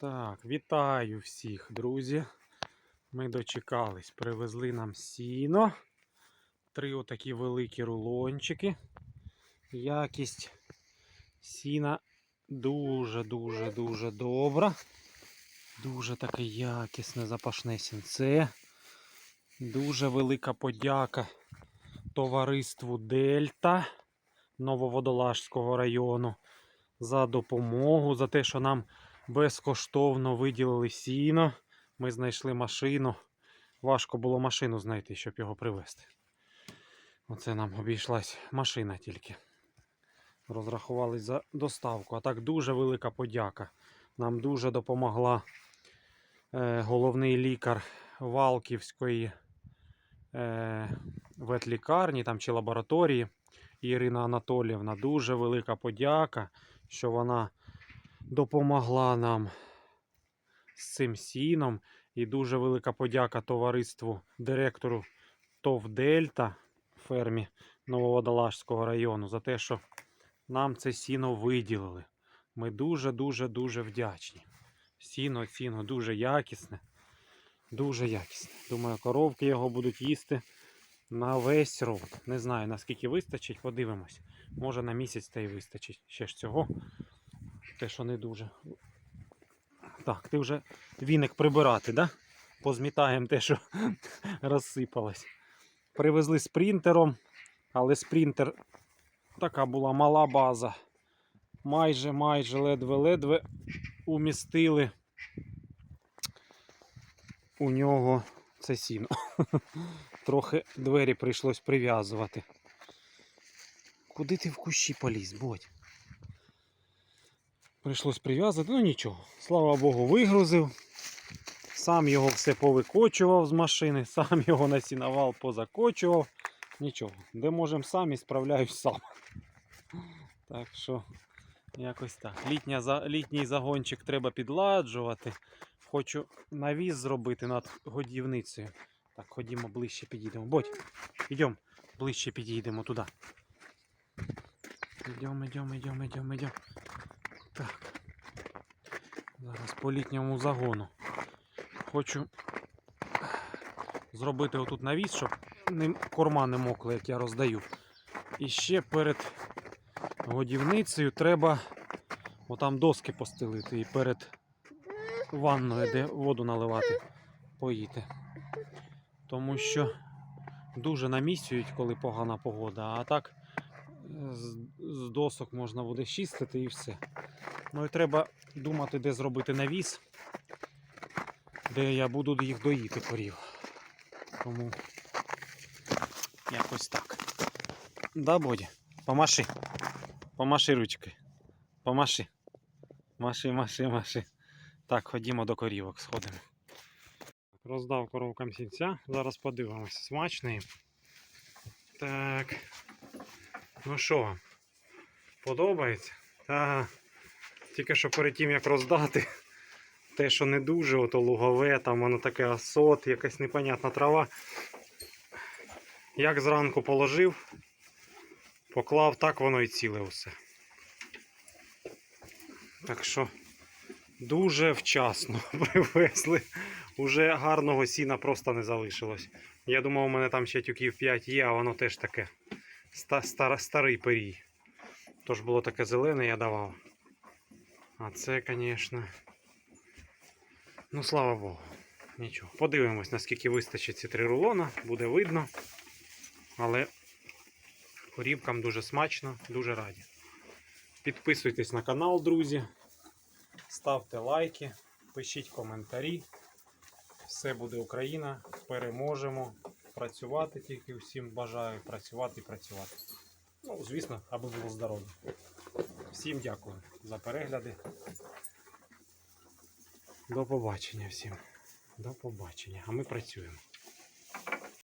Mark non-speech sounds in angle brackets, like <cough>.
Так, вітаю всіх, друзі. Ми дочекались, привезли нам сіно. Три отакі великі рулончики. Якість сіна дуже-дуже дуже добра. Дуже таке якісне запашне сінце. Дуже велика подяка товариству Дельта Нововодолажського району за допомогу, за те, що нам безкоштовно виділили сіно. Ми знайшли машину. Важко було машину знайти, щоб його привезти. Оце нам обійшлась машина тільки. Розрахувались за доставку. А так дуже велика подяка. Нам дуже допомогла е, головний лікар Валківської е, ветлікарні там, чи лабораторії Ірина Анатоліївна. Дуже велика подяка, що вона допомогла нам з цим сіном. І дуже велика подяка товариству директору ТОВ Дельта фермі Нововодолажського району за те, що нам це сіно виділили. Ми дуже-дуже дуже вдячні. Сіно, сіно дуже якісне. Дуже якісне. Думаю, коровки його будуть їсти на весь рот. Не знаю наскільки вистачить, подивимось. Може на місяць та й вистачить. Ще ж цього. Те, що не дуже. Так, ти вже віник прибирати, да? Позмітаємо те, що <laughs> розсипалось. Привезли спринтером, але спринтер така була мала база. Майже, майже ледве-ледве умістили у нього це сіно. <laughs> Трохи двері прийшлось прив'язувати. Куди ти в кущі поліз, бодь? Прийшлось прив'язати, ну нічого. Слава Богу, вигрузив. Сам його все повикочував з машини, <laughs> сам його на сіновал позакочував. Нічого, де можемо самі, справляюсь сам. <laughs> Так що, якось так. Літня, літній загончик треба підладжувати. Хочу навіс зробити над годівницею. Так, ходімо ближче підійдемо. Бодь, йдемо, ближче підійдемо туди. Йдемо, йдемо, йдемо, йдемо, йдемо. Так. Зараз по літньому загону. Хочу зробити отут навіс, щоб корма не мокли, як я роздаю. І ще перед годівницею треба отам доски постелити і перед ванною, де воду наливати, поїти. Тому що дуже намісюють, коли погана погода, а так з, досок можна буде чистити і все. Ну і треба думати, де зробити навіс, де я буду їх доїти корів. Тому якось так. Да, Боді? Помаши. Помаши ручки. Помаши. Маши, маши, маши. Так, ходімо до корівок, сходимо. Роздав коровкам сінця. Зараз подивимося. Смачний. Так. Ну що, подобається? Та. Тільки що перед тим як роздати, те, що не дуже, ото лугове, там воно таке асот, якась непонятна трава. Як зранку положив, поклав, так воно і ціле усе. Так що дуже вчасно <laughs> привезли. Уже гарного сіна просто не залишилось. Я думав, у мене там ще тюків 5 є, а воно теж таке стар- старий перій. Тож було таке зелене, я давав. А це, звісно. Ну, слава Богу. Нічого. Подивимось, наскільки вистачить ці три рулона, буде видно. Але корівкам дуже смачно, дуже раді. Підписуйтесь на канал, друзі. Ставте лайки, пишіть коментарі. Все буде Україна. Переможемо. Працювати тільки всім бажаю. Працювати і працювати. Ну, звісно, аби було здоров'я. Всім дякую за перегляди. До побачення всім. До побачення. А ми працюємо.